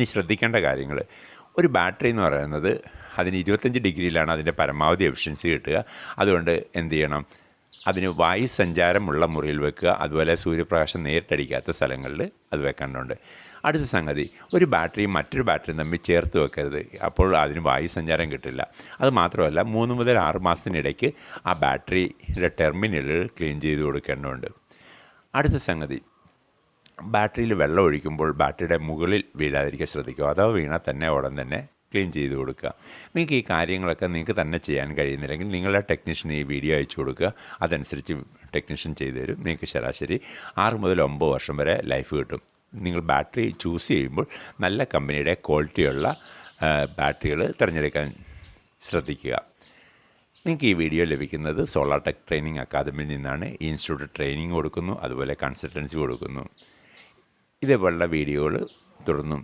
ഇനി ശ്രദ്ധിക്കേണ്ട കാര്യങ്ങൾ. ഒരു ബാറ്ററി എന്ന് പറയുന്നത് അതിന് ഇരുപത്തഞ്ച് ഡിഗ്രിയിലാണ് അതിന്റെ പരമാവധി എഫിഷ്യൻസി കിട്ടുക. അതുകൊണ്ട് എന്ത് ചെയ്യണം? അതിന് വായു സഞ്ചാരമുള്ള മുറിയിൽ വെക്കുക. അതുപോലെ സൂര്യപ്രകാശം നേരിട്ടടിക്കാത്ത സ്ഥലങ്ങളിൽ അത് വെക്കേണ്ടതുണ്ട്. അടുത്ത സംഗതി ഒരു ബാറ്ററിയും മറ്റൊരു ബാറ്ററിയും തമ്മിൽ ചേർത്ത് വെക്കരുത്. അപ്പോൾ അതിന് വായു സഞ്ചാരം കിട്ടില്ല. അത് മാത്രമല്ല മൂന്ന് മുതൽ ആറ് മാസത്തിനിടയ്ക്ക് ആ ബാറ്ററിയുടെ ടെർമിനലുകൾ ക്ലീൻ ചെയ്ത് കൊടുക്കേണ്ടതുണ്ട്. അടുത്ത സംഗതി ബാറ്ററിയിൽ വെള്ളം ഒഴിക്കുമ്പോൾ ബാറ്ററിയുടെ മുകളിൽ വീഴാതിരിക്കാൻ ശ്രദ്ധിക്കുക. അഥവാ വീണാൽ തന്നെ ഉടൻ തന്നെ ക്ലീൻ ചെയ്ത് കൊടുക്കുക. നിങ്ങൾക്ക് ഈ കാര്യങ്ങളൊക്കെ നിങ്ങൾക്ക് തന്നെ ചെയ്യാൻ കഴിയുന്നില്ലെങ്കിൽ നിങ്ങളുടെ ടെക്നീഷ്യന് ഈ വീഡിയോ അയച്ചു കൊടുക്കുക. അതനുസരിച്ച് ടെക്നീഷ്യൻ ചെയ്തു തരും. നിങ്ങൾക്ക് ശരാശരി ആറ് മുതൽ ഒമ്പത് വർഷം വരെ ലൈഫ് കിട്ടും. നിങ്ങൾ ബാറ്ററി ചൂസ് ചെയ്യുമ്പോൾ നല്ല കമ്പനിയുടെ ക്വാളിറ്റിയുള്ള ബാറ്ററികൾ തിരഞ്ഞെടുക്കാൻ ശ്രദ്ധിക്കുക. നിങ്ങൾക്ക് ഈ വീഡിയോ ലഭിക്കുന്നത് സോളാർ ടെക് ട്രെയിനിങ് അക്കാദമിയിൽ നിന്നാണ്. ഇൻസ്റ്റിറ്റ്യൂട്ട് ട്രെയിനിങ് കൊടുക്കുന്നു. അതുപോലെ കൺസൾട്ടൻസി കൊടുക്കുന്നു. ഇതേപോലുള്ള വീഡിയോകൾ തുടർന്നും